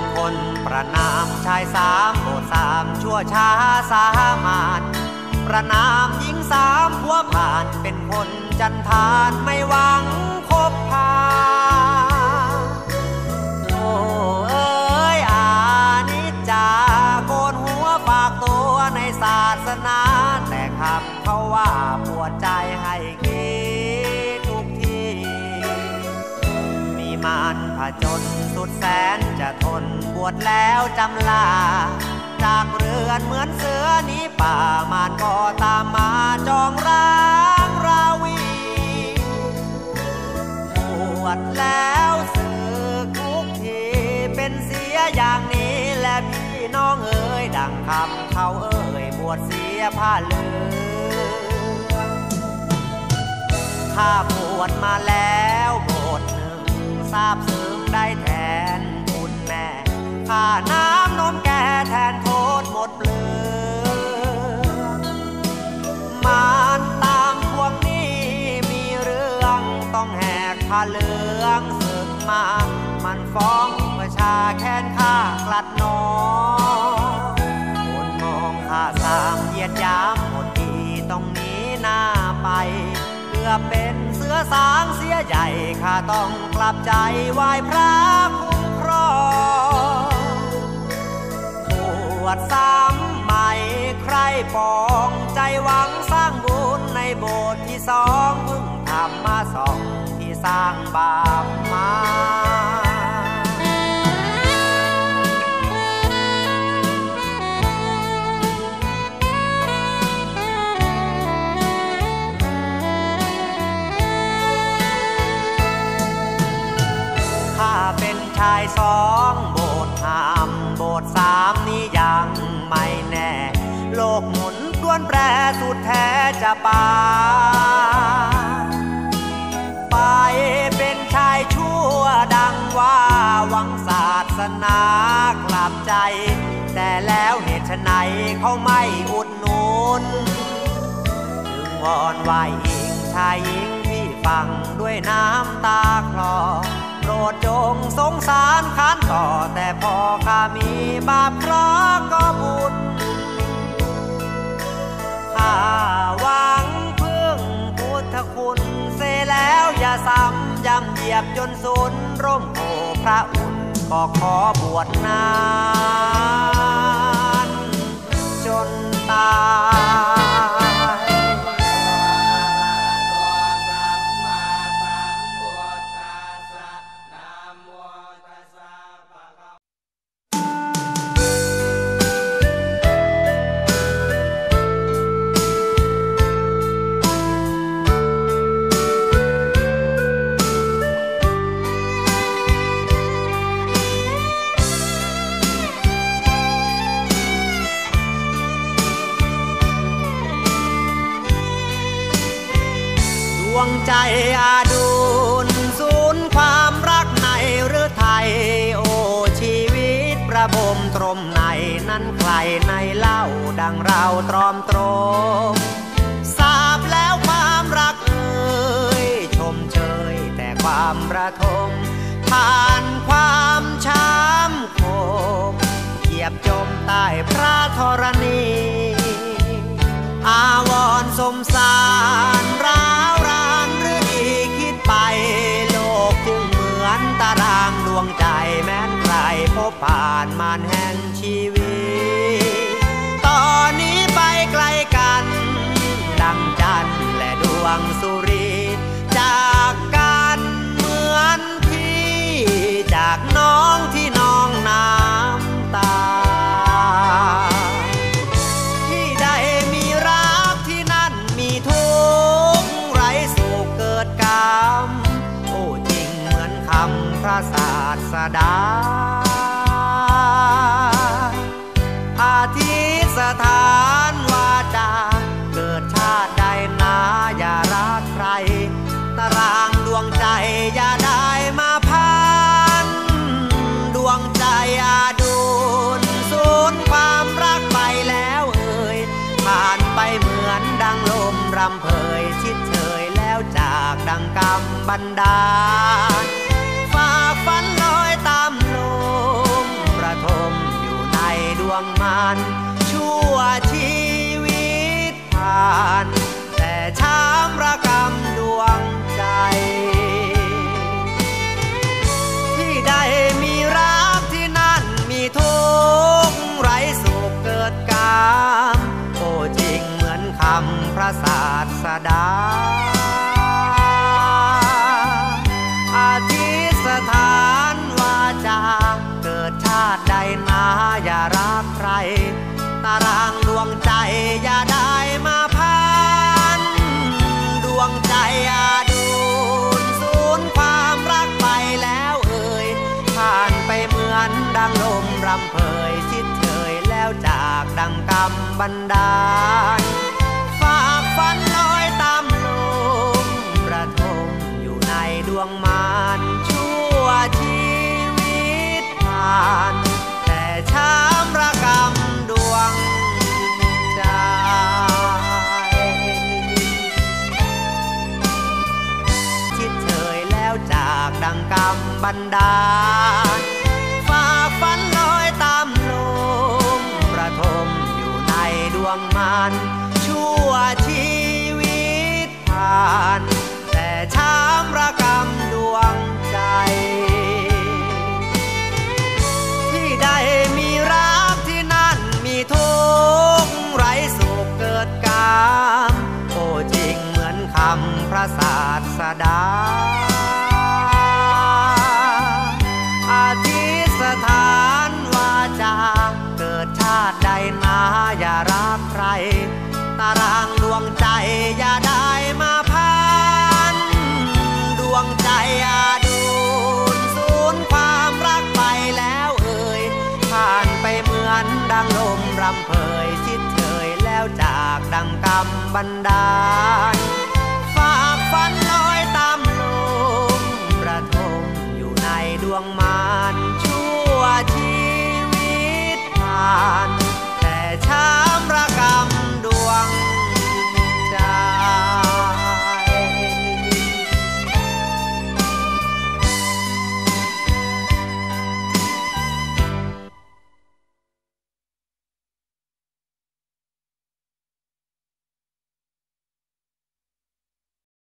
ำคนประนามชายสามโบสามชั่วช้าสามาถประนามหญิงสามผัวผ่านเป็นคนจันทานไม่หวัง มีมารผจญสุดแสนจะทนบวชแล้วจำลา จากเรือนเหมือนเสือนี้ป่ามารก็ตามมาจองร้างราวีบวชแล้วสึกทุกทีเป็นเสียอย่างนี้และพี่น้องเอ๋ยดังคำเขาเอ๋ยบวชเสียผ้าเหลืองข้าบวชมาแล้วาบซึ้งได้แทนคุณแม่ข้าน้ำนมแก่แทนโทษหมดเปลือกมารตามพวกนี้มีเรื่องต้องแหกผ้าเหลืองศึกมา มันฟ้องประชาแค้นข้ากลัดนอคนมองข้าสามเหยียดยามหมดทีต้องหนีหน้าไปเพื่อเป็นเสือสาง สียใหญ่ข้าต้องกลับใจไหว้พระคุ้มครองบวชซ้ำใหม่ใครปองใจหวังสร้างบุญในโบสถ์ที่สอง กลับใจ แต่แล้วเหตุไฉนเขาไม่อุดหนุนจึงวอนไหวอิงชายหญิงที่ฟังด้วยน้ำตาคลอโปรดจงสงสารขานต่อแต่พอข้ามีบาปเคราะก็บุญข้าหวังพึ่งพุทธคุณเสแล้วอย่าซ้ำย้ำเหยียบจนสุนร่มโพพระอุ่นก็ขอ วดนา งใจอาดุลศูนย์ความรักในหรือไทย โอชีวิตประบมตรมในนั้นใครในเล่าดังเราตรอมตรมทราบแล้วความรักเอ่ยชมเชยแต่ความระทมผ่านความช้ำคมเหยียบจมใต้พระธรณี อาวรณ์สมสารานมานแห่งชีวิต ตอนนี้ไปไกลกัน ดังจันและดวงสุรี จากกันเหมือนพี่ จากน้องที่น้องน้ำตา ที่ใดมีรักที่นั่นมีทุกข์ไรสุขเกิดกรรม โอ้จริงเหมือนคำพระศาสดาำเผยชิดเชยแล้วจากดังกรรมบันดาล พระศาสดา อาทิสถานวาจา เกิดชาติใดนาอย่ารักใคร ตารางดวงใจอย่าได้มาพัน ดวงใจอาดูนสูญความรักไปแล้วเอ่ย ผ่านไปเหมือนดังลมรำเพยชิดเฉยแล้วจากดังกรรมบันดาล บันดาลฝากฝันลอยตามลมประทมอยู่ในดวงมันชั่วชีวิตผ่าน แต่ช้ำระกรรมดวงใจ ที่ใดมีรักที่นั่นมีทุกข์ไรสุขเกิดกามโอ้จริงเหมือนคำพระศาสดาำเผยชิดเฉยแล้วจากดังกรรมบันดาล